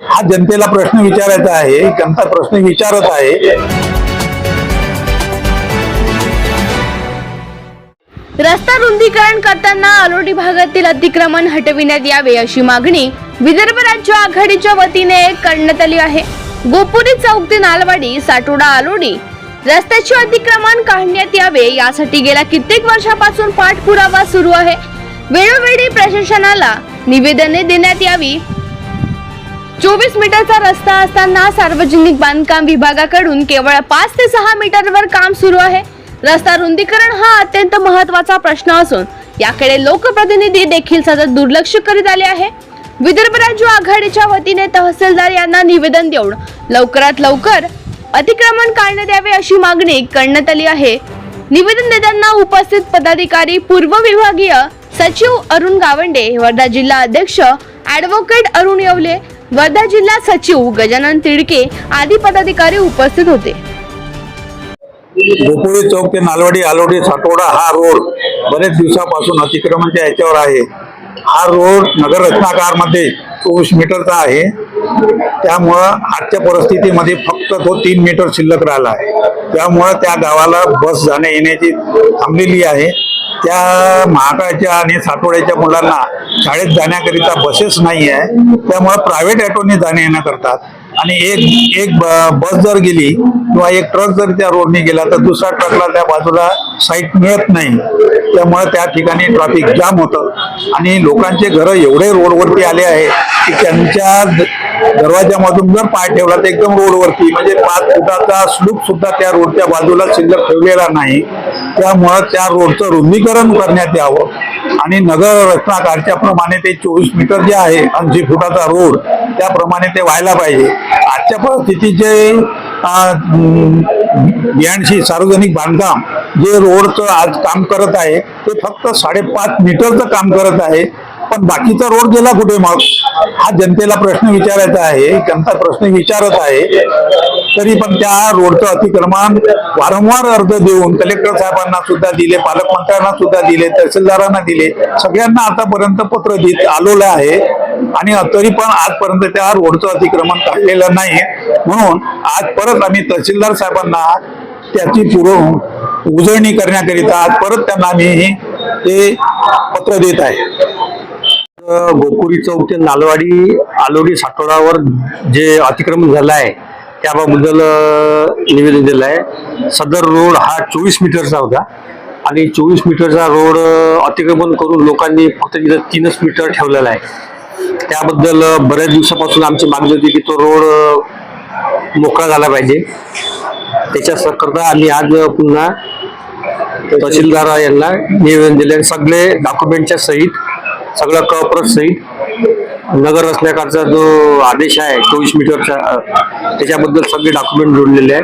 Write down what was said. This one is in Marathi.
हा जनतेला प्रश्न विचारायचा आहे जनता प्रश्न विचारत आहे. रस्ता रुंदीकरण करताना अलोटी भागातील अतिक्रमण हटविण्यात यावे अशी मागणी विदर्भ राज्य आघाडीच्या वतीने करण्यात आली आहे. गोपुरी चौक ते नालवाडी साटोडा आलोडी रस्त्याचे अतिक्रमण काढण्यात यावे यासाठी गेल्या कित्येक वर्षापासून पाठपुरावा सुरू आहे. वेळोवेळी प्रशासनाला निवेदने देण्यात यावी चोवीस मीटरचा रस्ता असताना सार्वजनिक बांधकाम विभागाकडून केवळ पाच ते सहा मीटरवर काम सुरू आहे. रस्ता रुंदीकरण हा अत्यंत महत्त्वाचा प्रश्न असून याकडे लोकप्रतिनिधी देखील सतत दुर्लक्ष करीत आले आहे. विदर्भ राज्य आघाडीच्या वतीने तहसीलदार यांना निवेदन देऊन लवकरात लवकर अतिक्रमण काढण्यात यावे अशी मागणी करण्यात आली आहे. निवेदन देताना उपस्थित पदाधिकारी पूर्व विभागीय सचिव अरुण गावंडे वर्धा जिल्हा अध्यक्ष ऍडव्होकेट अरुण येवले वर्धा जिल्हा सचिव गजानन तिडके आदी पदाधिकारी उपस्थित होते. गोकुळी चौक ते नालवाडी आलोडी साटोडा हा रोड बरेच दिवसापासून अतिक्रमणच्या याच्यावर आहे. हा रोड नगर रत्नाकारमध्ये चोवीस मीटरचा आहे. त्यामुळं आजच्या परिस्थितीमध्ये फक्त तो तीन मीटर शिल्लक राहिला आहे. त्यामुळं त्या गावाला बस जाण्या येण्याची थांबलेली आहे. त्या महाकाळच्या आणि सातवड्याच्या मुलांना शाळेत जाण्याकरिता बसेस नाही आहे त्यामुळं प्रायव्हेट ॲटोने जाणे येणं करतात. आणि एक एक ब- बस जर गेली किंवा एक ट्रक जर त्या रोडने गेला तर दुसऱ्या ट्रकला त्या बाजूला साईट मिळत नाही. त्यामुळे त्या ठिकाणी ट्रॅफिक जाम होतं. आणि लोकांचे घरं एवढे रोडवरती आले आहे की त्यांच्या द- दरवाजामधून जर पाय ठेवला तर एकदम रोडवरती म्हणजे पाच फुटाचा स्लूप सुद्धा त्या रोडच्या बाजूला शिल्लक ठेवलेला नाही. त्यामुळं त्या रोडचं रुंदीकरण करण्यात यावं. आणि नगर रचनाकारच्या प्रमाणे ते चोवीस मीटर जे आहे ऐंशी फुटाचा रोड त्याप्रमाणे ते व्हायला पाहिजे. आजच्या परिस्थितीचे बियाणशी सार्वजनिक बांधकाम जे रोडचं आज काम करत आहे ते फक्त साडेपाच मीटरचं काम करत आहे. पण बाकीचा रोड गेला कुठे मग? हा जनतेला प्रश्न विचारायचा आहे जनता प्रश्न विचारत आहे. तरी पण त्या रोडचं अतिक्रमण वारंवार अर्ज देऊन कलेक्टर साहेबांना सुद्धा दिले पालकमंत्र्यांना सुद्धा दिले तहसीलदारांना दिले. सगळ्यांना आतापर्यंत पत्र देत आलेलं आहे. आणि तरी पण आजपर्यंत त्या रोडचं अतिक्रमण काढलेलं नाही. म्हणून आज परत आम्ही तहसीलदार साहेबांना त्याची पूर्व उजळणी करण्याकरिता आज परत त्यांना आम्ही ते पत्र देत आहे. गोकुरी चौक ते नालवाडी आलोडी साठोडावर जे अतिक्रमण झालं आहे त्याबद्दल निवेदन दिलं आहे. सदर रोड हा चोवीस मीटरचा होता आणि चोवीस मीटरचा रोड अतिक्रमण करून लोकांनी फक्त तिथं तीनच मीटर ठेवलेला आहे. त्याबद्दल बऱ्याच दिवसापासून आमची मागणी होती की तो रोड मोकळा झाला पाहिजे. त्याच्याकरता आम्ही आज पुन्हा तहसीलदार यांना निवेदन दिले आणि सगळे डॉक्युमेंटच्या सहित सगळं कप्रत सहित नगर रचनाकारचा जो आदेश आहे चोवीस मीटरचा त्याच्याबद्दल सगळे डॉक्युमेंट जोडलेले आहे